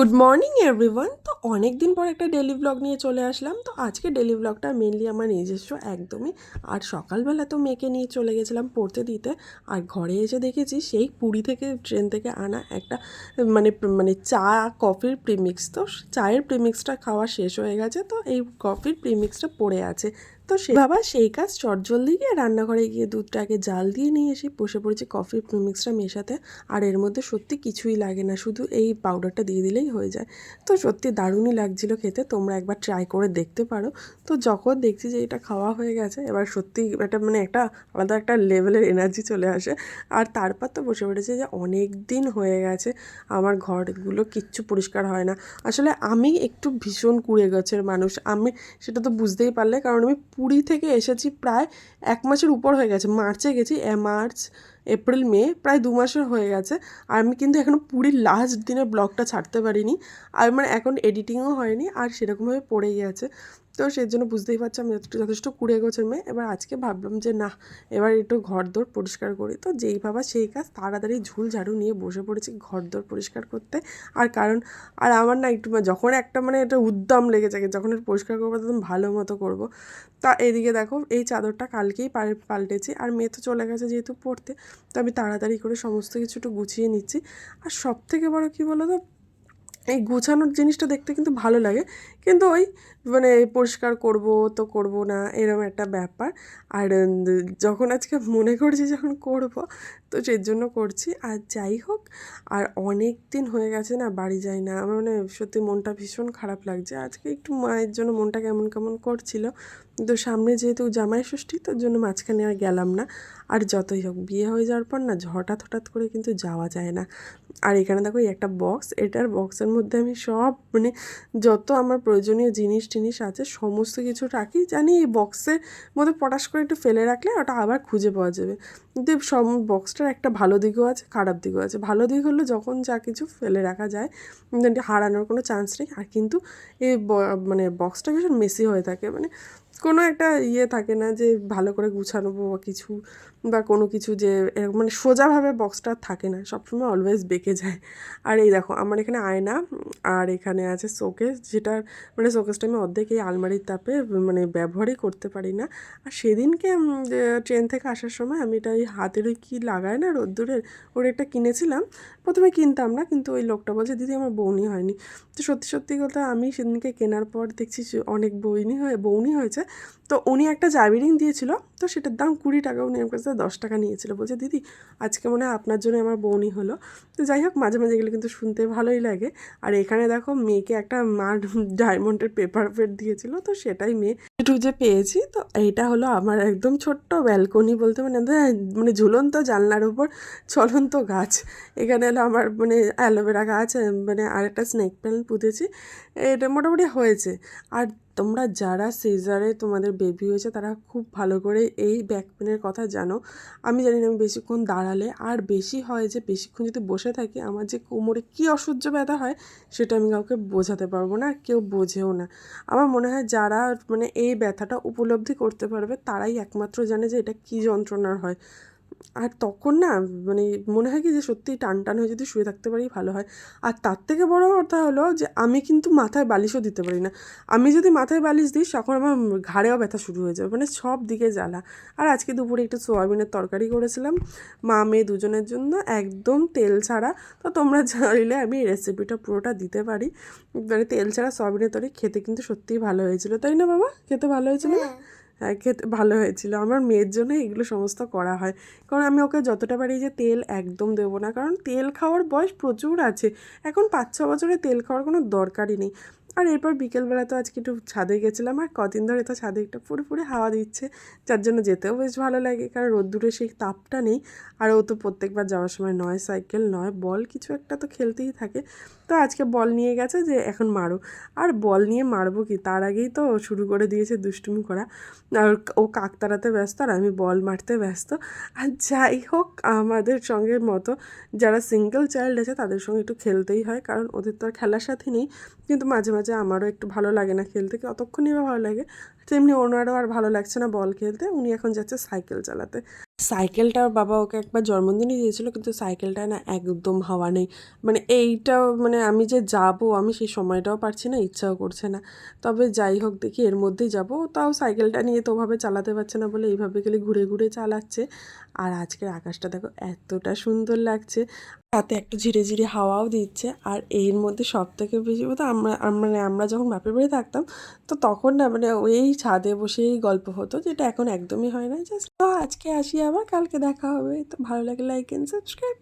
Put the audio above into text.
Good morning everyone তো অনেক দিন পর একটা ডেলি ব্লগ নিয়ে চলে আসলাম। তো আজকে ডেলি ব্লগটা মেনলি আমার নিজস্ব, একদমই। আর সকালবেলা তো মেয়েকে নিয়ে চলে গেছিলাম পড়তে দিতে। আর ঘরে এসে দেখেছি সেই পুরী থেকে ট্রেন থেকে আনা একটা মানে মানে চা কফির প্রিমিক্স তো চায়ের প্রিমিক্সটা খাওয়া শেষ হয়ে গেছে। তো এই কফির প্রিমিক্সটা পড়ে আছে। তো সে বাবা সেই কাজ চটজলদি গিয়ে রান্নাঘরে গিয়ে দুধটাকে জাল দিয়ে নিয়ে এসে বসে পড়েছি কফি প্রিমিক্সটা মেশাতে। আর এর মধ্যে সত্যি কিছুই লাগে না, শুধু এই পাউডারটা দিয়ে দিলেই হয়ে যায়। তো সত্যি দারুণই লাগছিল খেতে, তোমরা একবার ট্রাই করে দেখতে পারো। তো যখন দেখছি যে এটা খাওয়া হয়ে গেছে, এবার সত্যি এটা মানে একটা আলাদা একটা লেভেলের এনার্জি চলে আসে। আর তারপর তো বসে পড়েছে যে অনেক দিন হয়ে গেছে, আমার ঘরগুলো কিচ্ছু পরিষ্কার হয় না। আসলে আমি একটু ভীষণ কুড়ে গাছের মানুষ, আমি সেটা তো বুঝতেই পারলে, কারণ আমি পুরী থেকে এসেছি প্রায় এক মাসের উপর হয়ে গেছে। মার্চে গেছি, এ মার্চ, এপ্রিল, মে, প্রায় দু মাসের হয়ে গেছে। আর আমি কিন্তু এখনও পুরীর লাস্ট দিনের ব্লগটা ছাড়তে পারিনি। আর আমার এখন এডিটিংও হয়নি, আর সেরকমভাবে পড়েই আছে। তো সেই জন্য বুঝতেই পারছি, আমি যথেষ্ট কুড়ে গোছের মেয়ে। এবার আজকে ভাবলাম যে না, এবার একটু ঘর দোর পরিষ্কার করি। তো যেই ভাবা সেই কাজ, তাড়াতাড়ি ঝুল ঝাড়ু নিয়ে বসে পড়েছি ঘর দোর পরিষ্কার করতে। আর কারণ, আর আমার না একটু মানে যখন একটা মানে এটা উদ্যম লেগে থাকে, যখন এটা পরিষ্কার করব তখন ভালো মতো করব। তা এদিকে দেখো, এই চাদরটা কালকেই পাল- পাল্টেছি। আর মেয়ে তো চলে গেছে যেহেতু পড়তে, তো আমি তাড়াতাড়ি করে সমস্ত কিছু একটু গুছিয়ে নিচ্ছি। আর সব থেকে বড় কী বলো তো এই গোছানোর জিনিসটা দেখতে কিন্তু ভালো লাগে। কিন্তু ওই মানে পরিষ্কার করব তো করব না এরকম একটা ব্যাপার। আর যখন আজকে মনে করছি যখন করব, তো সেই জন্য করছি। আর যাই হোক, আর অনেক দিন হয়ে গেছে না বাড়ি যাই না। আমার মানে সত্যি মনটা ভীষণ খারাপ লাগছে। আজকে একটু মায়ের জন্য মনটা কেমন কেমন করছিল তো সামনে যেহেতু জামাই ষষ্ঠী, তোর জন্য মাঝখানে আর গেলাম না। আর যতই হোক, বিয়ে হয়ে যাওয়ার পর না হঠাৎ হঠাৎ করে কিন্তু যাওয়া যায় না। আর এখানে দেখো একটা বক্স এটার বক্সের মধ্যে আমি সব মানে যত আমার প্রয়োজনীয় জিনিস টিনিস আছে, সমস্ত কিছু রাখি। জানি এই বক্সের মধ্যে পটাশ করে একটু ফেলে রাখলে ওটা আবার খুঁজে পাওয়া যাবে। কিন্তু সব বক্সটার একটা ভালো দিকও আছে, খারাপ দিকও আছে। ভালো দিক হলো যখন যা কিছু ফেলে রাখা যায় হারানোর কোনো চান্স নেই। আর কিন্তু এই মানে বক্সটা ভীষণ মেসি হয়ে থাকে। মানে কোনো একটা ইয়ে থাকে না যে ভালো করে গুছানো বা কিছু বা কোনো কিছু যে মানে সোজাভাবে বক্সটা থাকে না। সবসময় অলওয়েজ বেঁকে যায়। আর এই দেখো, আমার এখানে আয়না, আর এখানে আছে শোকেস যেটা মানে শোকেসটা আমি অর্ধেক এই আলমারির তাপে মানে ব্যবহারই করতে পারি না। আর সেদিনকে ট্রেন থেকে আসার সময় আমি এটা হাতের ওই কী লাগায় না রোদ্দুরের? ওর একটা কিনেছিলাম। প্রথমে কিনতাম না, কিন্তু ওই লোকটা বলছে, দিদি, আমার বৌনি হয়নি। তো সত্যি সত্যি কথা, আমি সেদিনকে কেনার পর দেখছি অনেক বইনি হয়ে বৌনি হয়েছে। তো উনি একটা জাবিরিং দিয়েছিল। তো সেটার দাম কুড়ি টাকা উনি আমার কাছে দশ টাকা নিয়েছিল। বলছে, দিদি, আজকে মনে হয় আপনার জন্য আমার বৌনি হলো। তো যাই হোক, মাঝে মাঝে এগুলো কিন্তু শুনতে ভালোই লাগে। আর এখানে দেখো, মেয়েকে একটা মার ডায়মন্ডের পেপার প্লেট দিয়েছিল, তো সেটাই মেয়ে একটু যে পেয়েছি। তো এইটা হলো আমার একদম ছোট্ট ব্যালকনি বলতে মানে মানে ঝুলন্ত জানলার উপর চলন্ত গাছ। এখানে হলো আমার মানে অ্যালোভেরা গাছ মানে আরেকটা স্নেক প্ল্যান্ট পুঁতেছি। এটা মোটামুটি হয়েছে। আর তোমরা যারা সিজারে তোমাদের বেবি হয়েছে, তারা খুব ভালো করে এই ব্যাক পেনের কথা জানো। আমি জানি না আমি বেশিক্ষণ দাঁড়ালে, আর বেশি হয় যে বেশিক্ষণ যদি বসে থাকি, আমার যে কোমরে কী অসহ্য ব্যথা হয়, সেটা আমি কাউকে বোঝাতে পারব না কেউ বোঝেও না। আমার মনে হয় যারা মানে এই ব্যথাটা উপলব্ধি করতে পারবে, তারাই একমাত্র জানে যে এটা কী যন্ত্রণার হয়। আর তখন না মানে মনে হয় কি যে সত্যি টান টান হয়ে যদি শুয়ে থাকতে পারি ভালো হয়। আর তার থেকে বড় কথা হলো যে আমি কিন্তু মাথায় বালিশও দিতে পারি না। আমি যদি মাথায় বালিশ দিই, তখন আমার ঘাড়েও ব্যথা শুরু হয়ে যাবে মানে সব দিকে জ্বালা। আর আজকে দুপুরে একটু সোয়াবিনের তরকারি করেছিলাম। মা, মেয়ে দুজনের জন্য একদম তেল ছাড়া। তো তোমরা চাইলে আমি এই রেসিপিটা পুরোটা দিতে পারি। মানে তেল ছাড়া সোয়াবিনের তরকারি খেতে কিন্তু সত্যিই ভালো হয়েছিল। তাই না বাবা? খেতে ভালো হয়েছিল না? হ্যাঁ। খেতে, ভালো হয়েছিল। আমার মেয়ের জন্য এগুলো সমস্ত করা হয়। কারণ আমি ওকে যতটা পারি যে তেল একদম দেবো না। কারণ তেল খাওয়ার বয়স প্রচুর আছে। এখন পাঁচ ছ বছরে তেল খাওয়ার কোনো দরকারই নেই। আর এরপর বিকেলবেলা তো আজকে একটু ছাদে গেছিলাম, আর কদিন ধরে তো ছাদে একটু পুরো হাওয়া দিচ্ছে, যার জন্য যেতেও বেশ ভালো লাগে, কারণ রোদ্দুরে সেই তাপটা নেই, আর ও তো প্রত্যেকবার যাওয়ার সময় নয়, সাইকেল নয়, বল কিছু একটা তো খেলতেই থাকে। তো আজকে বল নিয়ে গেছে যে এখন মারো, আর বল নিয়ে মারবো কি? তার আগেই তো শুরু করে দিয়েছে দুষ্টুমি করা, আর ও কাক তাড়াতে ব্যস্ত, আর আমি বল মারতে ব্যস্ত। আর যাই হোক, আমাদের সঙ্গে মতো যারা সিঙ্গেল চাইল্ড আছে, তাদের সঙ্গে একটু খেলতেই হয়, কারণ ওদের তো আর খেলার সাথে নেই, কিন্তু মাঝে মাঝে আমারও একটু ভালো লাগে না খেলতে, কি অতক্ষণই বা ভালো লাগে। তেমনি ওনারও আর ভালো লাগছে না বল খেলতে, উনি এখন যাচ্ছে সাইকেল চালাতে। সাইকেলটা বাবা ওকে একবার জন্মদিনে দিয়েছিল, কিন্তু সাইকেলটা না একদম হাওয়া নেই। মানে এইটাও মানে আমি যে যাব, আমি সেই সময়টাও পারছি না, ইচ্ছাও করছে না। তবে যাই হোক, দেখি এর মধ্যেই যাব। তাও সাইকেলটা নিয়ে তো ওভাবে চালাতে পারছে না বলে এইভাবে গেলে ঘুরে ঘুরে চালাচ্ছে। আর আজকের আকাশটা দেখো, এতটা সুন্দর লাগছে। তাতে একটু ঝিরে ঝিরে হাওয়াও দিচ্ছে। আর এর মধ্যে সব থেকে বেশি কথা, আমরা মানে আমরা যখন বাপের বাড়ি থাকতাম, তো তখন না মানে ওই ছাদে বসেই গল্প হতো, যেটা এখন একদমই হয় না। জাস্ট, তো আজকে আসি আবার কালকে দেখা হবে। তো ভালো লাগে লাইক অ্যান্ড সাবস্ক্রাইব